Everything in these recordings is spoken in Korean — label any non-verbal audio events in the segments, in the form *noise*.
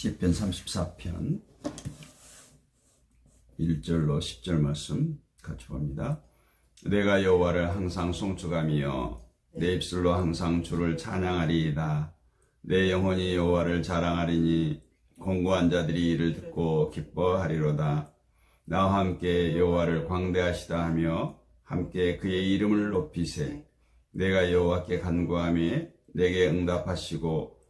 시편 34편 1절로 10절 말씀 같이 봅니다. 내가 여호와를 항상 송축하며 내 입술로 항상 주를 찬양하리이다. 내 영혼이 여호와를 자랑하리니 공고한 자들이 이를 듣고 기뻐하리로다. 나와 함께 여호와를 광대하시다 하며 함께 그의 이름을 높이세. 내가 여호와께 간구하며 내게 응답하시고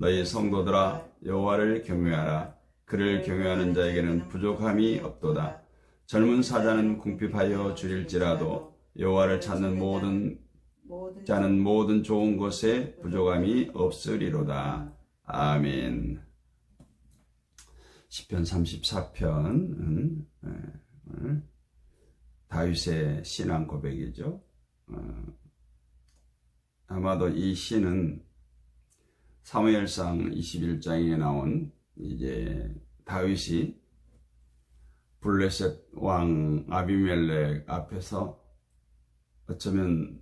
너희 성도들아 여호와를 경외하라. 그를 경외하는 자에게는 부족함이 없도다. 젊은 사자는 궁핍하여 줄일지라도 여호와를 찾는 모든 자는 모든 좋은 것에 부족함이 없으리로다. 아멘. 시편 34편은 예, 다윗의 신앙 고백이죠. 어, 아마도 이 시는 사무엘상 21장에 나온 이제 다윗이 블레셋 왕 아비멜렉 앞에서 어쩌면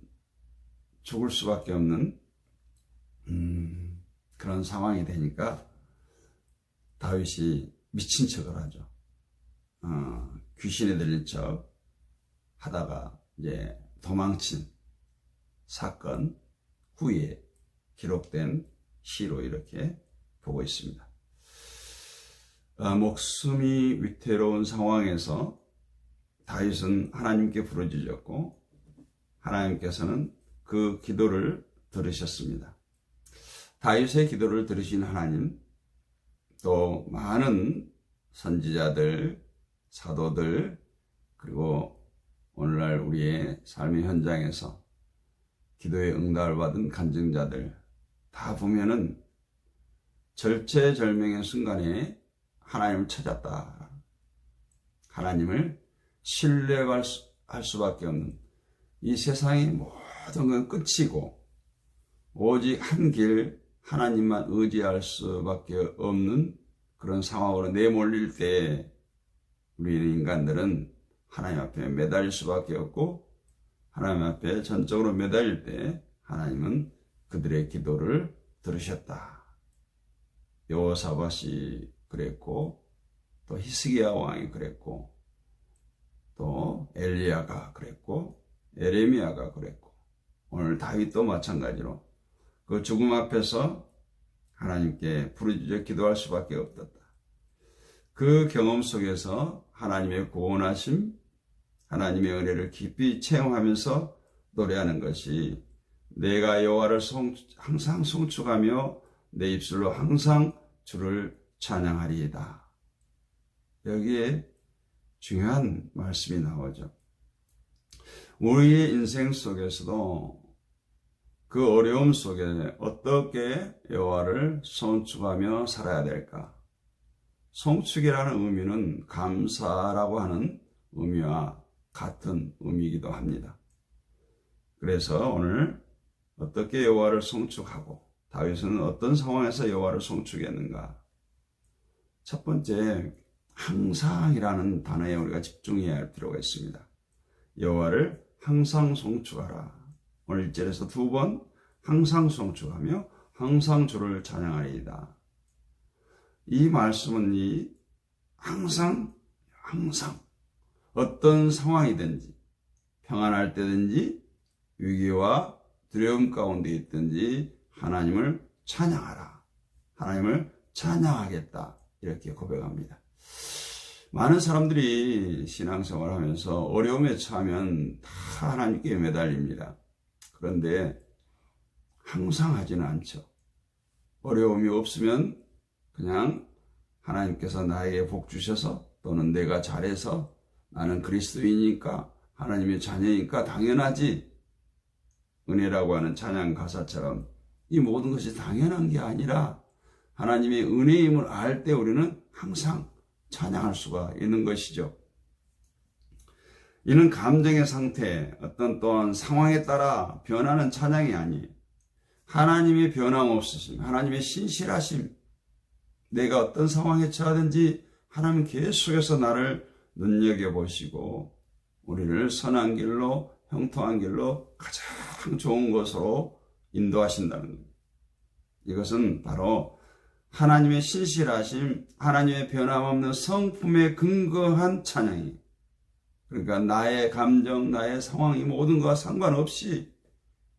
죽을 수밖에 없는 음, 그런 상황이 되니까 다윗이 미친 척을 하죠. 어, 귀신에 들린 척 하다가 이제 도망친 사건 후에 기록된 시로 이렇게 보고 있습니다. 아, 목숨이 위태로운 상황에서 다윗은 하나님께 부르짖었고 하나님께서는 그 기도를 들으셨습니다. 다윗의 기도를 들으신 하나님 또 많은 선지자들, 사도들 그리고 오늘날 우리의 삶의 현장에서 기도의 응답을 받은 간증자들 다 보면은 절체절명의 순간에 하나님을 찾았다. 하나님을 신뢰할 수, 할 수밖에 없는 이 세상의 모든 건 끝이고 오직 한 길 하나님만 의지할 수밖에 없는 그런 상황으로 내몰릴 때 우리 인간들은 하나님 앞에 매달릴 수밖에 없고 하나님 앞에 전적으로 매달릴 때 하나님은 그들의 기도를 들으셨다. 여호사밧이 그랬고 또 히스기야 왕이 그랬고 또 엘리야가 그랬고 에레미야가 그랬고 오늘 다윗도 마찬가지로 그 죽음 앞에서 하나님께 부르짖어 기도할 수밖에 없었다. 그 경험 속에서 하나님의 구원하심, 하나님의 은혜를 깊이 체험하면서 노래하는 것이 내가 여호와를 항상 송축하며 내 입술로 항상 주를 찬양하리이다. 여기에 중요한 말씀이 나오죠. 우리의 인생 속에서도 그 어려움 속에 어떻게 여호와를 송축하며 살아야 될까? 송축이라는 의미는 감사라고 하는 의미와 같은 의미이기도 합니다. 그래서 오늘 어떻게 여호와를 송축하고 다윗은 어떤 상황에서 여호와를 송축했는가? 첫 번째 항상이라는 단어에 우리가 집중해야 할 필요가 있습니다. 여호와를 항상 송축하라. 오늘 1절에서 두 번 항상 송축하며 항상 주를 찬양하리이다. 이 말씀은 이 항상 항상 어떤 상황이든지 평안할 때든지 위기와 두려움 가운데 있든지 하나님을 찬양하라. 하나님을 찬양하겠다. 이렇게 고백합니다. 많은 사람들이 신앙생활 하면서 어려움에 처하면 다 하나님께 매달립니다. 그런데 항상 하지는 않죠. 어려움이 없으면 그냥 하나님께서 나에게 복 주셔서 또는 내가 잘해서 나는 그리스도이니까 하나님의 자녀니까 당연하지. 은혜라고 하는 찬양 가사처럼 이 모든 것이 당연한 게 아니라 하나님의 은혜임을 알 때 우리는 항상 찬양할 수가 있는 것이죠. 이는 감정의 상태, 어떤 또한 상황에 따라 변하는 찬양이 아니에요. 하나님의 변함없으심, 하나님의 신실하심, 내가 어떤 상황에 처하든지 하나님 계속해서 나를 눈여겨보시고 우리를 선한 길로 형통한 길로 가 장 좋은 것으로 인도하신다는 겁니다. 이것은 바로 하나님의 신실하심, 하나님의 변함없는 성품에 근거한 찬양이 그러니까 나의 감정, 나의 상황 이 모든 것과 상관없이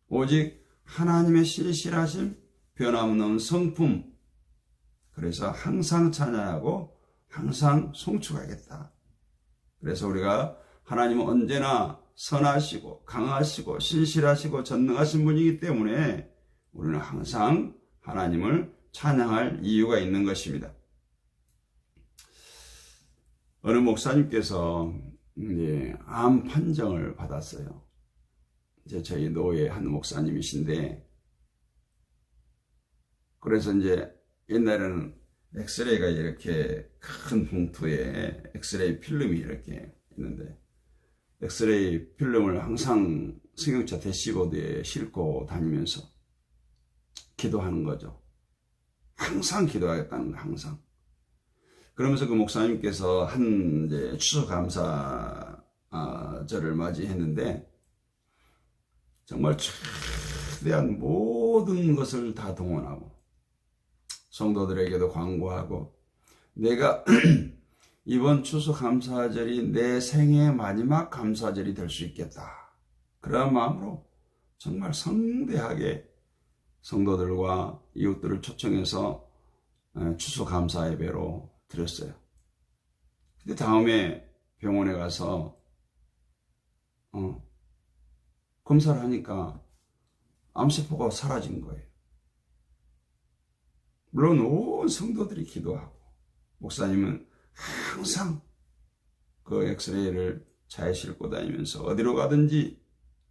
오직 하나님의 신실하심, 변함없는 성품 그래서 항상 찬양하고 항상 송축하겠다. 그래서 우리가 하나님은 언제나 선하시고 강하시고 신실하시고 전능하신 분이기 때문에 우리는 항상 하나님을 찬양할 이유가 있는 것입니다. 어느 목사님께서 이제 암 판정을 받았어요. 이제 저희 노예 한 목사님이신데 그래서 이제 옛날에는 엑스레이가 이렇게 큰 봉투에 엑스레이 필름이 이렇게 있는데 엑스레이 필름을 항상 승용차 대시보드에 싣고 다니면서 기도하는 거죠. 항상 기도하겠다는 거, 항상. 그러면서 그 목사님께서 한 이제 추수감사절을 맞이했는데 정말 최대한 모든 것을 다 동원하고 성도들에게도 광고하고 내가 *clears throat* 이번 추수 감사절이 내 생의 마지막 감사절이 될 수 있겠다. 그런 마음으로 정말 성대하게 성도들과 이웃들을 초청해서 추수 감사 예배로 드렸어요. 근데 다음에 병원에 가서 어, 검사를 하니까 암세포가 사라진 거예요. 물론 온 성도들이 기도하고 목사님은 항상 그 엑스레이를 차에 싣고 다니면서 어디로 가든지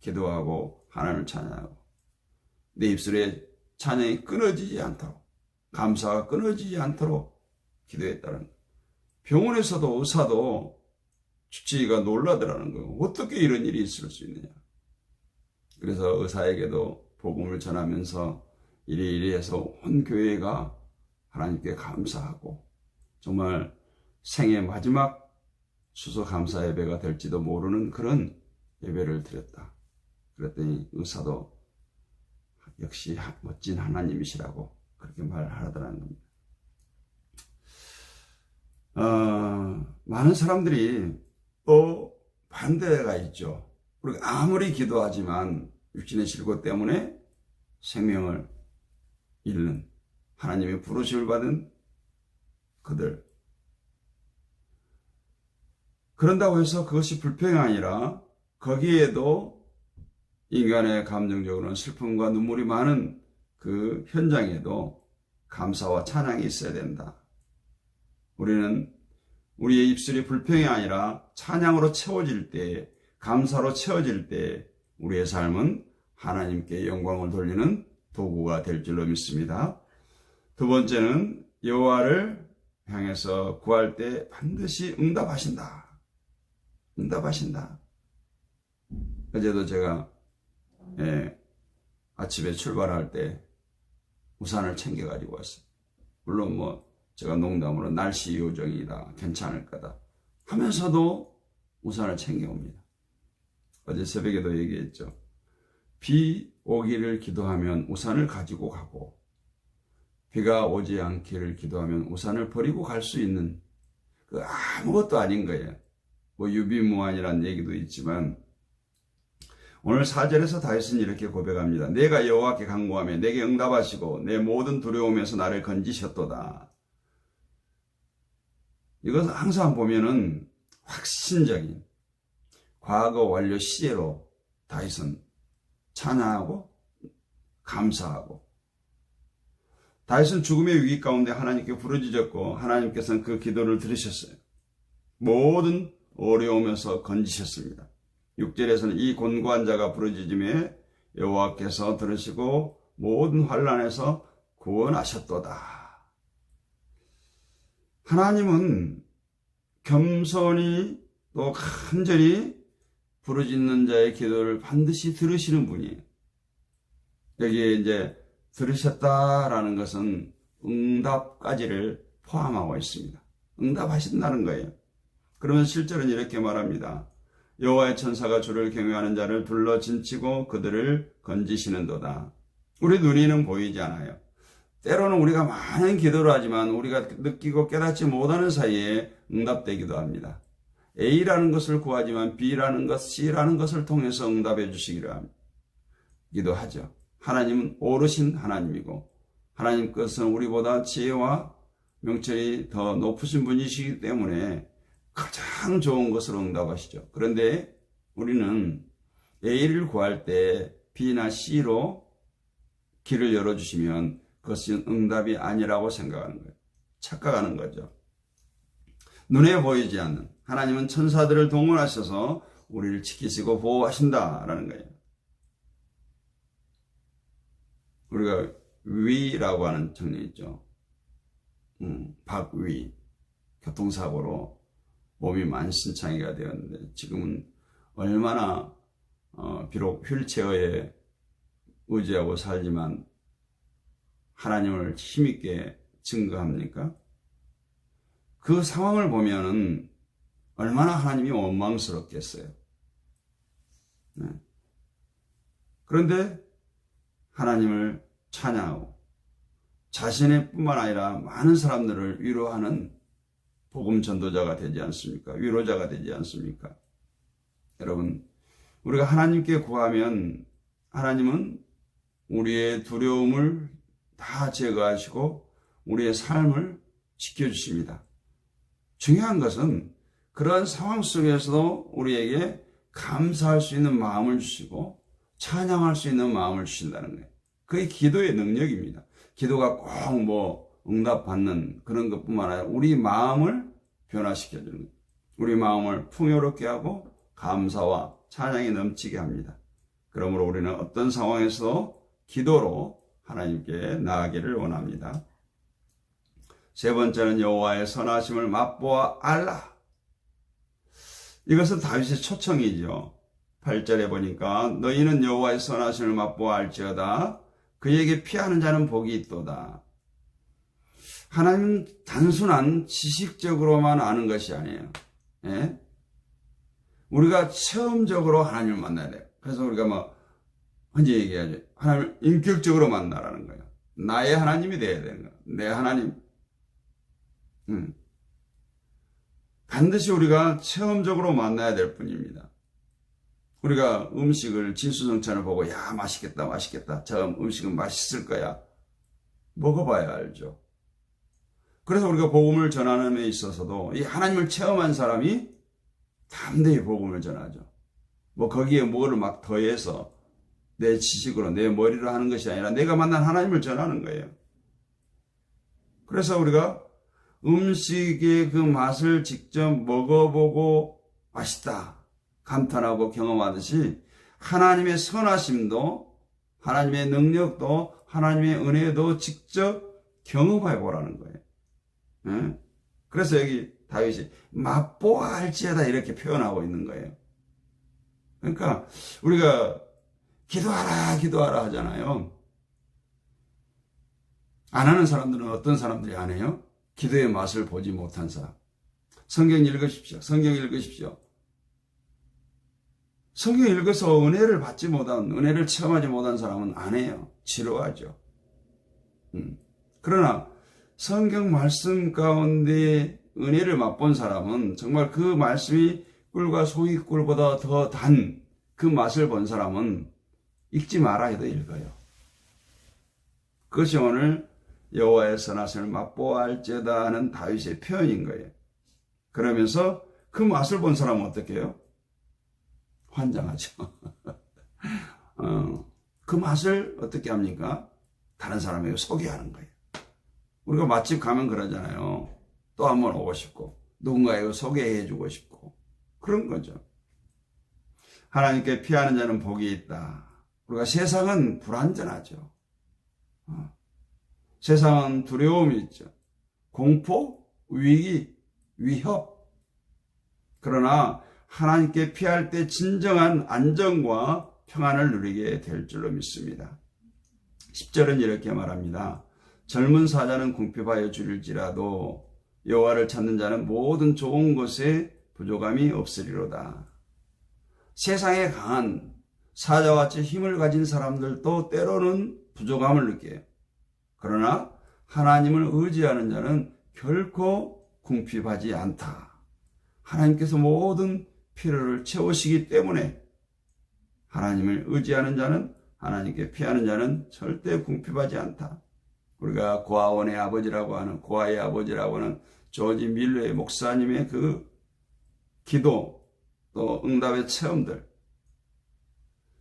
기도하고 하나님을 찬양하고 내 입술에 찬양이 끊어지지 않도록 감사가 끊어지지 않도록 기도했다는 병원에서도 의사도 주치의가 놀라더라는 거예요. 어떻게 이런 일이 있을 수 있느냐. 그래서 의사에게도 복음을 전하면서 이리이리 해서 온 교회가 하나님께 감사하고 정말 생의 마지막 수소 감사 예배가 될지도 모르는 그런 예배를 드렸다. 그랬더니 의사도 역시 멋진 하나님이시라고 그렇게 말하더라는 겁니다. 어, 많은 사람들이 또 반대가 있죠. 우리가 아무리 기도하지만 육신의 실고 때문에 생명을 잃는 하나님의 부르심을 받은 그들. 그런다고 해서 그것이 불평이 아니라 거기에도 인간의 감정적으로는 슬픔과 눈물이 많은 그 현장에도 감사와 찬양이 있어야 된다. 우리는 우리의 입술이 불평이 아니라 찬양으로 채워질 때, 감사로 채워질 때 우리의 삶은 하나님께 영광을 돌리는 도구가 될 줄로 믿습니다. 두 번째는 여호와를 향해서 구할 때 반드시 응답하신다. 응답하신다. 어제도 제가 예, 아침에 출발할 때 우산을 챙겨가지고 왔어요. 물론 뭐 제가 농담으로 날씨 요정이다 괜찮을 거다 하면서도 우산을 챙겨옵니다. 어제 새벽에도 얘기했죠. 비 오기를 기도하면 우산을 가지고 가고 비가 오지 않기를 기도하면 우산을 버리고 갈 수 있는 그 아무것도 아닌 거예요. 뭐 유비무환이란 얘기도 있지만 오늘 4절에서 다윗은 이렇게 고백합니다. 내가 여호와께 간구하며 내게 응답하시고 내 모든 두려움에서 나를 건지셨도다. 이것은 항상 보면은 확신적인 과거 완료 시제로 다윗은 찬양하고 감사하고 다윗은 죽음의 위기 가운데 하나님께 부르짖었고 하나님께서는 그 기도를 들으셨어요. 모든 어려움에서 건지셨습니다. 6절에서는 이 곤고한 자가 부르짖음에 여호와께서 들으시고 모든 환란에서 구원하셨도다. 하나님은 겸손히 또 간절히 부르짖는 자의 기도를 반드시 들으시는 분이에요. 여기에 이제 들으셨다라는 것은 응답까지를 포함하고 있습니다. 응답하신다는 거예요. 그러면 실제로는 이렇게 말합니다. 여호와의 천사가 주를 경외하는 자를 둘러 진치고 그들을 건지시는도다. 우리 눈에는 보이지 않아요. 때로는 우리가 많은 기도를 하지만 우리가 느끼고 깨닫지 못하는 사이에 응답되기도 합니다. A라는 것을 구하지만 B라는 것, C라는 것을 통해서 응답해 주시기를 합니다. 기도하죠. 하나님은 오르신 하나님이고 하나님 것은 우리보다 지혜와 명철이 더 높으신 분이시기 때문에 가장 좋은 것으로 응답하시죠. 그런데 우리는 A를 구할 때 B나 C로 길을 열어주시면 그것은 응답이 아니라고 생각하는 거예요. 착각하는 거죠. 눈에 보이지 않는 하나님은 천사들을 동원하셔서 우리를 지키시고 보호하신다라는 거예요. 우리가 위라고 하는 정리 있죠. 음, 박위 교통사고로 몸이 만신창이가 되었는데 지금은 얼마나 어, 비록 휠체어에 의지하고 살지만 하나님을 힘있게 증거합니까? 그 상황을 보면은 얼마나 하나님이 원망스럽겠어요. 네. 그런데 하나님을 찬양하고 자신의 뿐만 아니라 많은 사람들을 위로하는 복음 전도자가 되지 않습니까? 위로자가 되지 않습니까? 여러분, 우리가 하나님께 구하면 하나님은 우리의 두려움을 다 제거하시고 우리의 삶을 지켜주십니다. 중요한 것은 그런 상황 속에서도 우리에게 감사할 수 있는 마음을 주시고 찬양할 수 있는 마음을 주신다는 거예요. 그게 기도의 능력입니다. 기도가 꼭 뭐 응답받는 그런 것뿐만 아니라 우리 마음을 변화시켜주는 거예요. 우리 마음을 풍요롭게 하고 감사와 찬양이 넘치게 합니다. 그러므로 우리는 어떤 상황에서도 기도로 하나님께 나아가기를 원합니다. 세 번째는 여호와의 선하심을 맛보아 알라. 이것은 다윗의 초청이죠. 8절에 보니까 너희는 여호와의 선하심을 맛보아 알지어다. 그에게 피하는 자는 복이 있도다. 하나님은 단순한 지식적으로만 아는 것이 아니에요. 예? 우리가 체험적으로 하나님을 만나야 돼요. 그래서 우리가 뭐 언제 얘기하죠? 하나님을 인격적으로 만나라는 거예요. 나의 하나님이 돼야 되는 거예요. 내 하나님. 음. 반드시 우리가 체험적으로 만나야 될 뿐입니다. 우리가 음식을 진수성찬을 보고 야 맛있겠다 맛있겠다 저 음식은 맛있을 거야 먹어봐야 알죠. 그래서 우리가 복음을 전하는 데 있어서도 이 하나님을 체험한 사람이 담대히 복음을 전하죠. 뭐 거기에 뭐를 막 더해서 내 지식으로 내 머리로 하는 것이 아니라 내가 만난 하나님을 전하는 거예요. 그래서 우리가 음식의 그 맛을 직접 먹어보고 맛있다 감탄하고 경험하듯이 하나님의 선하심도 하나님의 능력도 하나님의 은혜도 직접 경험해 보라는 거예요. 예? 그래서 여기 다윗이 맛보아 할지어다 이렇게 표현하고 있는 거예요. 그러니까 우리가 기도하라 기도하라 하잖아요. 안 하는 사람들은 어떤 사람들이 안 해요? 기도의 맛을 보지 못한 사람. 성경 읽으십시오. 성경 읽으십시오. 성경 읽어서 은혜를 받지 못한, 은혜를 체험하지 못한 사람은 안 해요. 지루하죠. 음. 그러나 성경 말씀 가운데 은혜를 맛본 사람은 정말 그 말씀이 꿀과 소이 꿀보다 더 단 그 맛을 본 사람은 읽지 마라 해도 읽어요. 그것이 오늘 여호와의 선하심을 맛보아할지어다 하는 다윗의 표현인 거예요. 그러면서 그 맛을 본 사람은 어떻게 해요? 환장하죠. *laughs* 어, 그 맛을 어떻게 합니까? 다른 사람에게 소개하는 거예요. 우리가 맛집 가면 그러잖아요. 또 한 번 오고 싶고, 누군가에게 소개해 주고 싶고, 그런 거죠. 하나님께 피하는 자는 복이 있다. 우리가 세상은 불안전하죠. 어. 세상은 두려움이 있죠. 공포, 위기, 위협. 그러나 하나님께 피할 때 진정한 안정과 평안을 누리게 될 줄로 믿습니다. 10절은 이렇게 말합니다. 젊은 사자는 궁핍하여 줄일지라도 여호와를 찾는 자는 모든 좋은 것에 부족함이 없으리로다. 세상에 강한 사자같이 힘을 가진 사람들도 때로는 부족함을 느껴요. 그러나 하나님을 의지하는 자는 결코 궁핍하지 않다. 하나님께서 모든 필요를 채우시기 때문에 하나님을 의지하는 자는 하나님께 피하는 자는 절대 궁핍하지 않다. 우리가 고아원의 아버지라고 하는 고아의 아버지라고 하는 조지 밀러의 목사님의 그 기도 또 응답의 체험들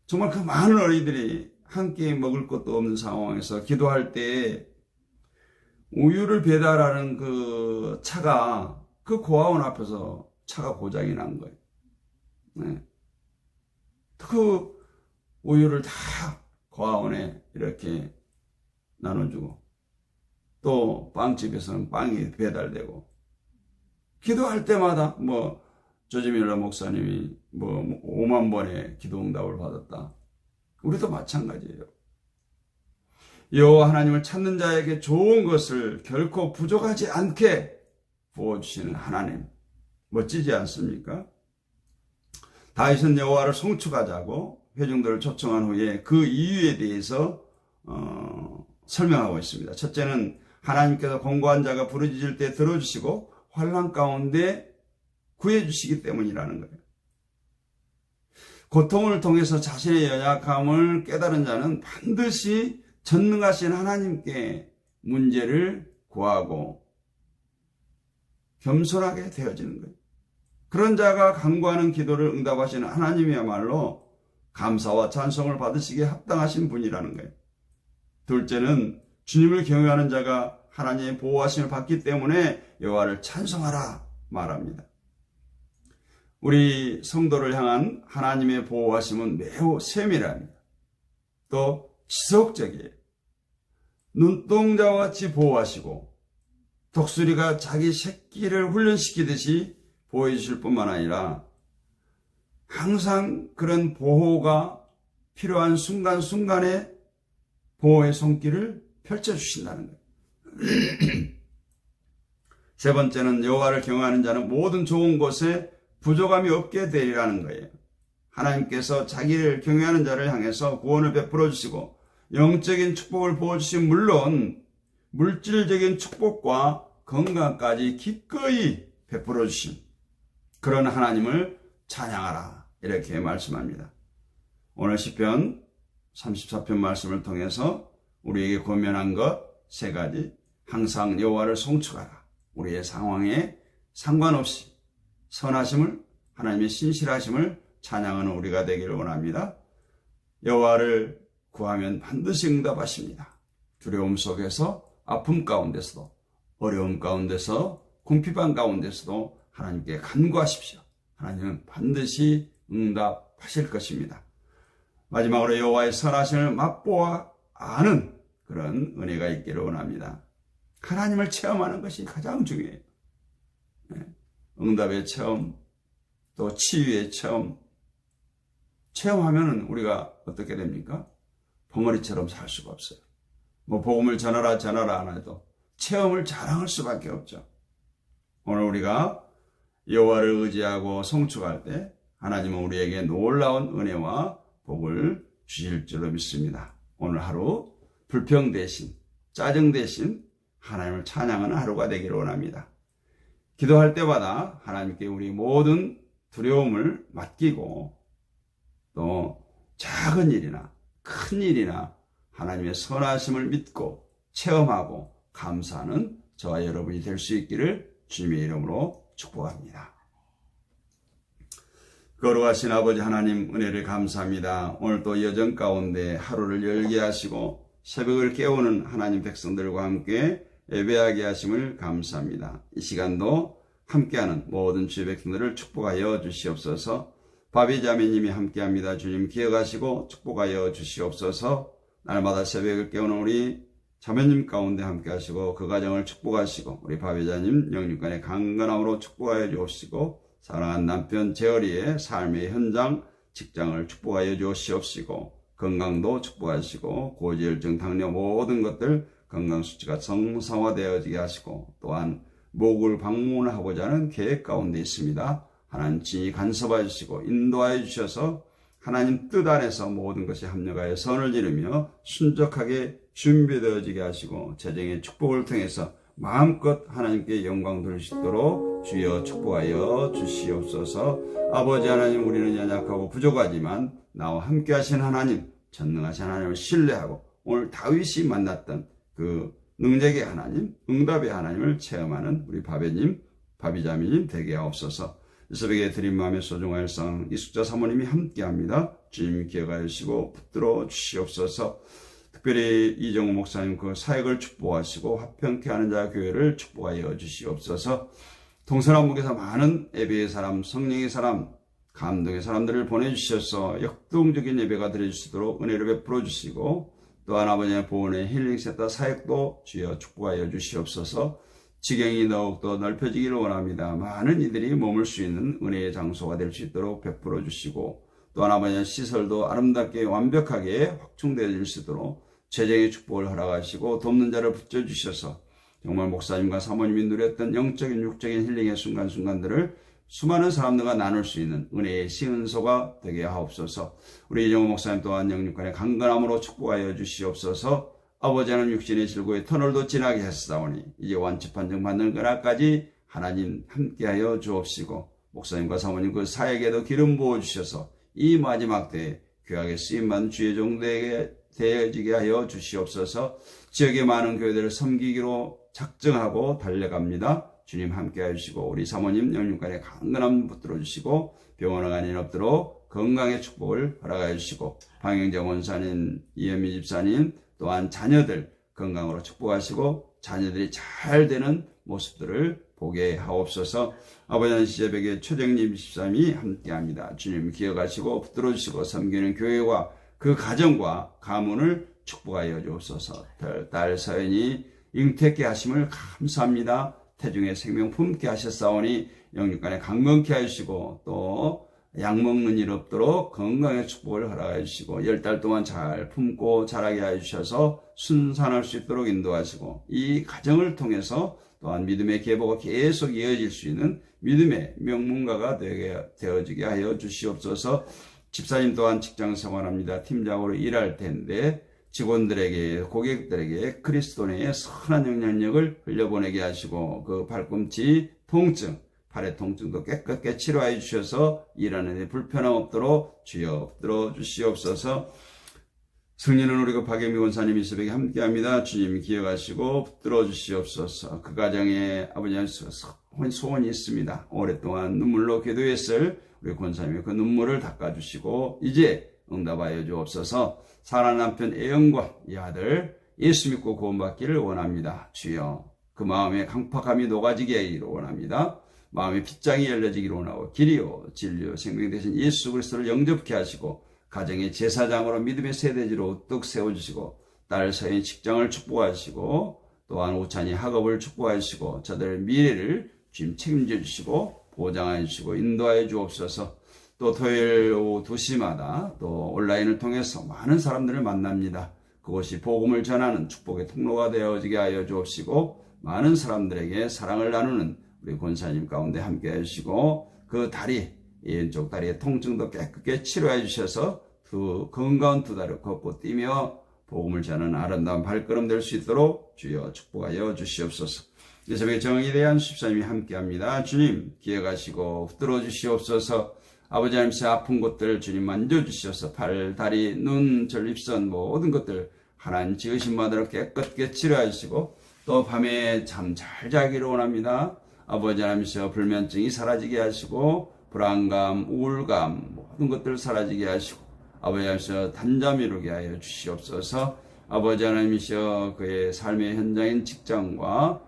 정말 그 많은 어린이들이 한 끼 먹을 것도 없는 상황에서 기도할 때 우유를 배달하는 그 차가 그 고아원 앞에서 차가 고장이 난 거예요. 네. 그 우유를 다 고아원에 이렇게 나눠주고 또 빵집에서는 빵이 배달되고 기도할 때마다 뭐 조지밀러 목사님이 뭐 5만 번의 기도 응답을 받았다. 우리도 마찬가지예요. 여호와 하나님을 찾는 자에게 좋은 것을 결코 부족하지 않게 부어주시는 하나님 멋지지 않습니까? 다윗은 여호와를 송축하자고 회중들을 초청한 후에 그 이유에 대해서 어, 설명하고 있습니다. 첫째는 하나님께서 공고한 자가 부르짖을 때 들어주시고 환란 가운데 구해주시기 때문이라는 거예요. 고통을 통해서 자신의 연약함을 깨달은 자는 반드시 전능하신 하나님께 문제를 구하고 겸손하게 되어지는 거예요. 그런 자가 간구하는 기도를 응답하시는 하나님이야말로 감사와 찬송을 받으시기에 합당하신 분이라는 거예요. 둘째는 주님을 경외하는 자가 하나님의 보호하심을 받기 때문에 여호와를 찬송하라 말합니다. 우리 성도를 향한 하나님의 보호하심은 매우 세밀합니다. 또 지속적이에요. 눈동자와 같이 보호하시고 독수리가 자기 새끼를 훈련시키듯이 보호해 주실 뿐만 아니라 항상 그런 보호가 필요한 순간순간에 보호의 손길을 펼쳐주신다는 거예요. *clears throat* 세 번째는 여호와를 경외하는 자는 모든 좋은 것에 부족함이 없게 되리라는 거예요. 하나님께서 자기를 경외하는 자를 향해서 구원을 베풀어 주시고 영적인 축복을 부어 주신 물론 물질적인 축복과 건강까지 기꺼이 베풀어 주신 그런 하나님을 찬양하라 이렇게 말씀합니다. 오늘 시편 34편 말씀을 통해서 우리에게 권면한 것 세 가지 항상 여호와를 송축하라 우리의 상황에 상관없이 선하심을 하나님의 신실하심을 찬양하는 우리가 되기를 원합니다. 여호와를 구하면 반드시 응답하십니다. 두려움 속에서 아픔 가운데서도 어려움 가운데서 궁핍한 가운데서도 하나님께 간구하십시오. 하나님은 반드시 응답하실 것입니다. 마지막으로 여호와의 선하심을 맛보아 아는 그런 은혜가 있기를 원합니다. 하나님을 체험하는 것이 가장 중요해요. 네. 응답의 체험, 또 치유의 체험. 체험하면 우리가 어떻게 됩니까? 벙어리처럼 살 수가 없어요. 뭐 복음을 전하라 전하라 안 해도 체험을 자랑할 수밖에 없죠. 오늘 우리가 여호와를 의지하고 성축할 때 하나님은 우리에게 놀라운 은혜와 복을 주실 줄로 믿습니다. 오늘 하루 불평 대신 짜증 대신 하나님을 찬양하는 하루가 되기를 원합니다. 기도할 때마다 하나님께 우리 모든 두려움을 맡기고 또 작은 일이나 큰 일이나 하나님의 선하심을 믿고 체험하고 감사하는 저와 여러분이 될 수 있기를 주님의 이름으로 축복합니다. 거룩하신 아버지 하나님 은혜를 감사합니다. 오늘 또 여정 가운데 하루를 열게 하시고 새벽을 깨우는 하나님 백성들과 함께 예배하게 하심을 감사합니다. 이 시간도 함께하는 모든 주의 백성들을 축복하여 주시옵소서. 바비 자매님이 함께합니다. 주님 기억하시고 축복하여 주시옵소서. 날마다 새벽을 깨우는 우리 자매님 가운데 함께 하시고 그 가정을 축복하시고 우리 바비자님 영육간의 강건함으로 축복하여 주옵시고 사랑한 남편 재열이의 삶의 현장 직장을 축복하여 주시옵시고 건강도 축복하시고 고지혈증 당뇨 모든 것들 건강 수치가 정상화되어지게 하시고 또한 목을 방문하고자 하는 계획 가운데 있습니다. 하나님 친히 간섭하여 주시고 인도하여 주셔서 하나님 뜻 안에서 모든 것이 합력하여 선을 이루며 순적하게 준비되어지게 하시고 재정의 축복을 통해서 마음껏 하나님께 영광 돌릴 수 있도록 주여 축복하여 주시옵소서 아버지 하나님 우리는 연약하고 부족하지만 나와 함께 하신 하나님 전능하신 하나님을 신뢰하고 오늘 다윗이 만났던 그 능력의 하나님 응답의 하나님을 체험하는 우리 바베님 바비자매님 되게 하옵소서 이 새벽에 드린 마음의 소중한 일상 이숙자 사모님이 함께합니다. 주님 기억하여 주시고 붙들어 주시옵소서. 특별히 이정우 목사님 그 사역을 축복하시고 화평케 하는 자 교회를 축복하여 주시옵소서. 동서남북에서 많은 예배의 사람, 성령의 사람, 감동의 사람들을 보내주셔서 역동적인 예배가 드릴 수 있도록 은혜를 베풀어 주시고 또한 아버지의 보훈의 힐링센터 사역도 주여 축복하여 주시옵소서. 지경이 더욱더 넓혀지기를 원합니다. 많은 이들이 머물 수 있는 은혜의 장소가 될 수 있도록 베풀어 주시고 또한 아버지의 시설도 아름답게 완벽하게 확충되어질 수 있도록 재정의 축복을 허락하시고 돕는 자를 붙여주셔서 정말 목사님과 사모님이 누렸던 영적인 육적인 힐링의 순간순간들을 수많은 사람들과 나눌 수 있는 은혜의 시은소가 되게 하옵소서. 우리 이정호 목사님 또한 영육간의 강건함으로 축복하여 주시옵소서. 아버지는 육신의 질고의 터널도 지나게 했사오니 이제 완치 판정 받는 그날까지 하나님 함께하여 주옵시고 목사님과 사모님 그 사역에도 기름 부어 주셔서 이 마지막 때에 귀하게 쓰임받는 주의 종들에게 되어지게 하여 주시옵소서 지역의 많은 교회들을 섬기기로 작정하고 달려갑니다. 주님 함께하여 주시고 우리 사모님 영육간에 강건함 붙들어 주시고 병원에 간일 없도록 건강의 축복을 허락하여 주시고 방영정 원사님 이현미 집사님 또한 자녀들 건강으로 축복하시고 자녀들이 잘 되는 모습들을 보게 하옵소서 아버지 시제백의 최정님 집사님이 함께합니다. 주님 기억하시고 붙들어 주시고 섬기는 교회와 그 가정과 가문을 축복하여 주옵소서 딸 서연이 잉태케 하심을 감사합니다. 태중의 생명 품게 하셨사오니 영육간에 강건케 하시고 또 약 먹는 일 없도록 건강의 축복을 허락해 주시고 열 달 동안 잘 품고 자라게 해 주셔서 순산할 수 있도록 인도하시고 이 가정을 통해서 또한 믿음의 계보가 계속 이어질 수 있는 믿음의 명문가가 되게 되어지게 하여 주시옵소서. 집사님 또한 직장 생활합니다. 팀장으로 일할 텐데 직원들에게 고객들에게 그리스도의 선한 영향력을 흘려보내게 하시고 그 발꿈치 통증 팔의 통증도 깨끗게 치료해 주셔서 일하는 데 불편함 없도록 주여 들어 주시옵소서 승리는 우리 그 박영미 원사님이 새벽에 함께합니다. 주님 기억하시고 붙들어 주시옵소서. 그 가정에 아버지의 소원이 있습니다. 오랫동안 눈물로 기도했을 우리 권사님의 그 눈물을 닦아주시고 이제 응답하여 주옵소서. 사랑하는 남편 애영과 이 아들 예수 믿고 구원받기를 원합니다. 주여 그 마음에 강팍함이 녹아지게 하기를 원합니다. 마음의 빗장이 열려지기를 원하고 길이요 진리요 생명 되신 예수 그리스도를 영접케 하시고 가정의 제사장으로 믿음의 세대지로 우뚝 세워주시고 딸 서인 직장을 축복하시고 또한 오찬이 학업을 축복하시고 저들의 미래를 주님 책임져 주시고 보장해 주시고 인도하여 주옵소서 또 토요일 오후 2시마다 또 온라인을 통해서 많은 사람들을 만납니다. 그것이 복음을 전하는 축복의 통로가 되어지게 하여 주옵시고 많은 사람들에게 사랑을 나누는 우리 권사님 가운데 함께 해주시고 그 다리 왼쪽 다리의 통증도 깨끗게 치료해 주셔서 두 건강한 두 다리를 걷고 뛰며 복음을 전하는 아름다운 발걸음 될 수 있도록 주여 축복하여 주시옵소서. 이 새벽에 정의에 대한 십사님이 함께합니다. 주님 기억하시고 붙들어 주시옵소서. 아버지 하나님의 아픈 곳들 주님 만져주셔서 팔, 다리, 눈, 전립선 모든 것들 하나님 지으신 바대로 깨끗게 치료하시고 또 밤에 잠 잘 자기를 원합니다. 아버지 하나님께서 불면증이 사라지게 하시고 불안감, 우울감 모든 것들 사라지게 하시고 아버지 하나님께서 단잠 이루게 하여 주시옵소서 아버지 하나님이셔 그의 삶의 현장인 직장과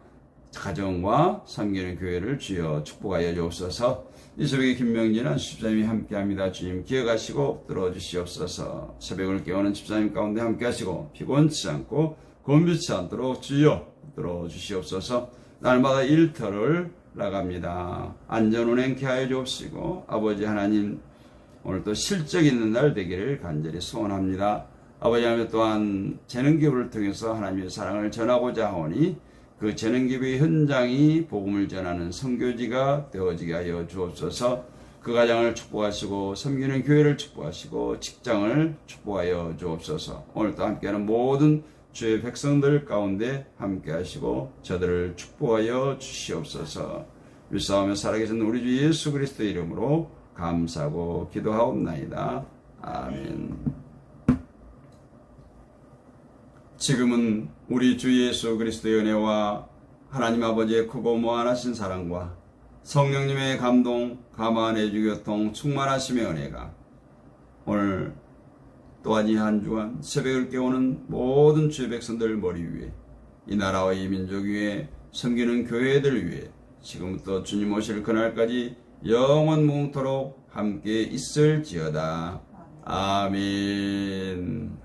가정과 섬기는 교회를 주여 축복하여 주옵소서 이 새벽에 김명진은 집사님이 함께합니다. 주님 기억하시고 들어주시옵소서 새벽을 깨우는 집사님 가운데 함께하시고 피곤치 않고 곤비치 않도록 주여 들어주시옵소서 날마다 일터를 나갑니다. 안전운행케 하여 주옵시고 아버지 하나님 오늘 또 실적 있는 날 되기를 간절히 소원합니다. 아버지 하나님 또한 재능기부를 통해서 하나님의 사랑을 전하고자 하오니 그 재능기부의 현장이 복음을 전하는 선교지가 되어지게 하여 주옵소서. 그 가장을 축복하시고 섬기는 교회를 축복하시고 직장을 축복하여 주옵소서. 오늘도 함께하는 모든 주의 백성들 가운데 함께하시고 저들을 축복하여 주시옵소서. 율사하며 살아계신 우리 주 예수 그리스도 이름으로 감사하고 기도하옵나이다. 아멘 지금은 우리 주 예수 그리스도의 은혜와 하나님 아버지의 크고 무한하신 사랑과 성령님의 감동, 감화내 주교통, 충만하심의 은혜가 오늘 또한 이 한 주간 새벽을 깨우는 모든 주의 백성들 머리 위에 이 나라와 이 민족 위에 섬기는 교회들 위에 지금부터 주님 오실 그날까지 영원 뭉토록 함께 있을지어다. 아멘.